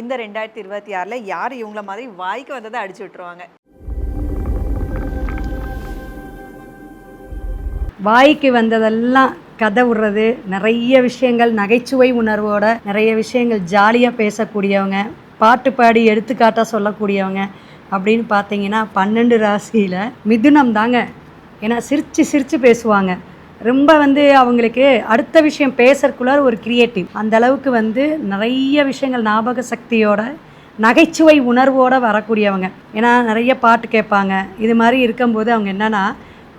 இந்த ரெண்டாயிரத்தி இருபத்தி ஆறில் யார் இவங்கள மாதிரி வாய்க்கு வந்ததை அடிச்சு விட்டுருவாங்க. வாய்க்கு வந்ததெல்லாம் கதை விடுறது நிறைய விஷயங்கள் நகைச்சுவை உணர்வோட நிறைய விஷயங்கள் ஜாலியாக பேசக்கூடியவங்க பாட்டு பாடி எடுத்துக்காட்டாக சொல்லக்கூடியவங்க அப்படின்னு பார்த்தீங்கன்னா பன்னெண்டு ராசியில் மிதுனம் தாங்க. ஏன்னா சிரித்து சிரித்து பேசுவாங்க. ரொம்ப வந்து அவங்களுக்கு அடுத்த விஷயம் பேசுறதுக்குள்ள ஒரு கிரியேட்டிவ் அந்த அளவுக்கு வந்து நிறைய விஷயங்கள் ஞாபக சக்தியோட நகைச்சுவை உணர்வோட வரக்கூடியவங்க. ஏன்னா நிறைய பாட்டு கேட்பாங்க. இது மாதிரி இருக்கும்போது அவங்க என்னன்னா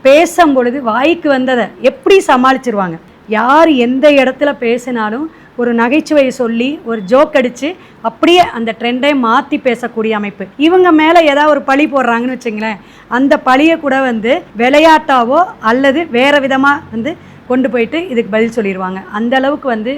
பேசும் பொழுது வாய்க்கு வந்ததை எப்படி சமாளிச்சிருவாங்க? யார் எந்த இடத்துல பேசினாலும் ஒரு நகைச்சுவையை சொல்லி ஒரு ஜோக் அடித்து அப்படியே அந்த ட்ரெண்டை மாற்றி பேசக்கூடிய அமைப்பு. இவங்க மேலே ஏதாவது ஒரு பழி போடுறாங்கன்னு வச்சுங்களேன் அந்த பழியை கூட வந்து விளையாட்டாவோ அல்லது வேறு விதமாக வந்து கொண்டு போயிட்டு இதுக்கு பதில் சொல்லிடுவாங்க. அந்த அளவுக்கு வந்து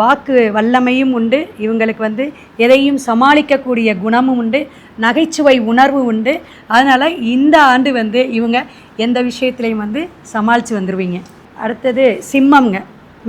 வாக்கு வல்லமையும் உண்டு. இவங்களுக்கு வந்து எதையும் சமாளிக்கக்கூடிய குணமும் உண்டு. நகைச்சுவை உணர்வு உண்டு. அதனால் இந்த ஆண்டு வந்து இவங்க எந்த விஷயத்துலையும் வந்து சமாளித்து வந்துடுவீங்க அடுத்தது சிம்மம்ங்க.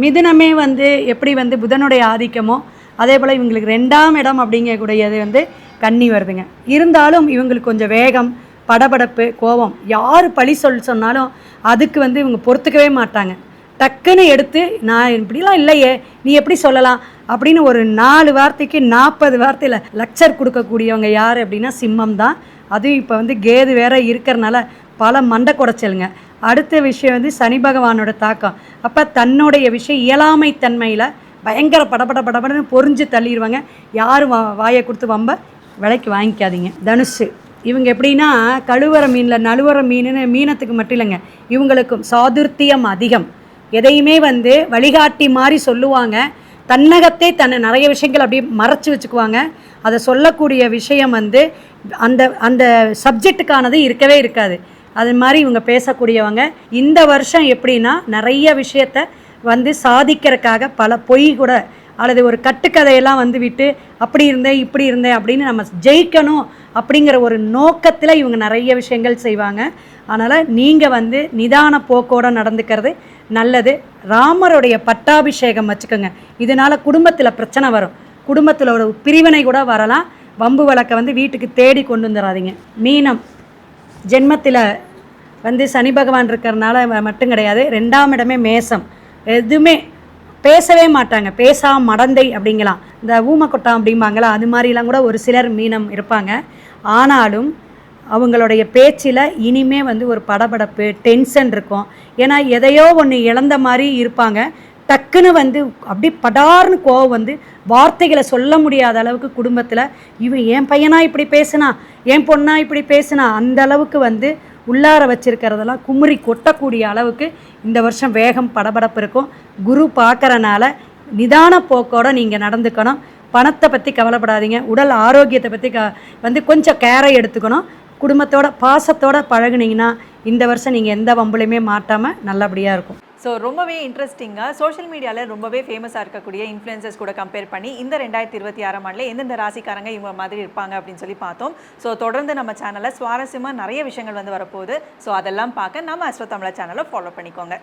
மிதுனமே வந்து எப்படி வந்து புதனுடைய ஆதிக்கமோ அதே போல் இவங்களுக்கு ரெண்டாம் இடம் அப்படிங்கக்கூடியது வந்து கன்னி வருதுங்க. இருந்தாலும் இவங்களுக்கு கொஞ்சம் வேகம் படபடப்பு கோபம் யார் பழி சொல் சொன்னாலும் அதுக்கு வந்து இவங்க பொறுத்துக்கவே மாட்டாங்க. டக்குன்னு எடுத்து நான் இப்படிலாம் இல்லையே நீ எப்படி சொல்லலாம்? அப்படின்னு ஒரு நாலு வார்த்தைக்கு நாற்பது வார்த்தையில் லக்சர் கொடுக்கக்கூடியவங்க யார் அப்படின்னா சிம்மம் தான் அதுவும் இப்போ வந்து கேது வேற இருக்கிறனால பல மண்டை குடைச்சலுங்க. அடுத்த விஷயம் வந்து சனி பகவானோட தாக்கம். அப்போ தன்னுடைய விஷயம் இயலாமை தன்மையில் பயங்கர படபட படபடன்னு பொறிஞ்சு தள்ளிடுவாங்க யாரும் வா வாயை கொடுத்து வம்ப? விலைக்கு வாங்கிக்காதீங்க. தனுஷு இவங்க எப்படின்னா கழுவற மீனில் நழுவற மீனுன்னு மீனத்துக்கு மட்டும் இல்லைங்க. இவங்களுக்கும் சாதுர்த்தியம் அதிகம். எதையுமே வந்து வழிகாட்டி மாதிரி சொல்லுவாங்க. தன்னகத்தே தன்னை நிறைய விஷயங்கள் அப்படியே மறைச்சி வச்சுக்குவாங்க. அதை சொல்லக்கூடிய விஷயம் வந்து அந்த அந்த சப்ஜெக்ட்டுக்கானது இருக்கவே இருக்காது. அது மாதிரி இவங்க பேசக்கூடியவங்க. இந்த வருஷம் எப்படின்னா நிறைய விஷயத்த வந்து சாதிக்கிறதுக்காக பல பொய் கூட அல்லது ஒரு கட்டுக்கதையெல்லாம் வந்து விட்டு அப்படி இருந்தேன் இப்படி இருந்தேன் அப்படின்னு நம்ம ஜெயிக்கணும் அப்படிங்கிற ஒரு நோக்கத்தில் இவங்க நிறைய விஷயங்கள் செய்வாங்க. அதனால் நீங்கள் வந்து நிதான போக்கோடு நடந்துக்கிறது நல்லது. ராமருடைய பட்டாபிஷேகம் வச்சுக்கோங்க. இதனால் குடும்பத்தில் பிரச்சனை வரும். குடும்பத்தில் ஒரு பிரிவினை கூட வரலாம். வம்பு வழக்கை வந்து வீட்டுக்கு தேடி கொண்டு வந்துடாதீங்க மீனம் ஜென்மத்தில் வந்து சனி பகவான் இருக்கிறனால மட்டும் கிடையாது. ரெண்டாம் இடமே மேசம். எதுவுமே பேசவே மாட்டாங்க. பேசா மடந்தை அப்படிங்கலாம். இந்த ஊமக்கொட்டம் அப்படிம்பாங்களா அது மாதிரிலாம் கூட ஒரு சிலர் மீனம் இருப்பாங்க. ஆனாலும் அவங்களுடைய பேச்சில் இனிமே வந்து ஒரு படபடப்பு டென்ஷன் இருக்கும். ஏன்னா எதையோ ஒன்று இழந்த மாதிரி இருப்பாங்க. டக்குன்னு வந்து அப்படி படார்னு கோவம் வந்து வார்த்தைகளை சொல்ல முடியாத அளவுக்கு குடும்பத்தில் இவன் என் பையனா இப்படி பேசுனா? என் பொண்ணா இப்படி பேசுனா? அந்த அளவுக்கு வந்து உள்ளார வச்சுருக்கிறதெல்லாம் குமுறி கொட்டக்கூடிய அளவுக்கு இந்த வருஷம் வேகம் படபடப்பு இருக்கும். குரு பார்க்கறனால நிதான போக்கோட நீங்கள் நடந்துக்கணும். பணத்தை பற்றி கவலைப்படாதீங்க. உடல் ஆரோக்கியத்தை பற்றி க வந்து கொஞ்சம் கேரை எடுத்துக்கணும். குடும்பத்தோட பாசத்தோட பழகுனீங்கன்னா இந்த வருஷம் நீங்கள் எந்த வம்புலையுமே மாட்டாமல் நல்லபடியாக இருக்கும். ஸோ ரொம்பவே இன்ட்ரெஸ்டிங்காக சோஷியல் மீடியாவில் ரொம்பவே ஃபேமஸாக இருக்கக்கூடிய இன்ஃப்ளூயன்சஸ் கூட கம்பேர் பண்ணி இந்த ரெண்டாயிரத்தி இருபத்தி ஆறாம் ஆண்டில் எந்தெந்த ராசிக்காரங்க இவங்க மாதிரி இருப்பாங்க அப்படின்னு சொல்லி பார்த்தோம். ஸோ தொடர்ந்து நம்ம சேனலில் சுவாரஸ்யமாக நிறைய விஷயங்கள் வந்து வரப்போகுது. ஸோ அதெல்லாம் பார்க்க நம்ம அஸ்வ தமிழா சேனலை ஃபாலோ பண்ணிக்கோங்க.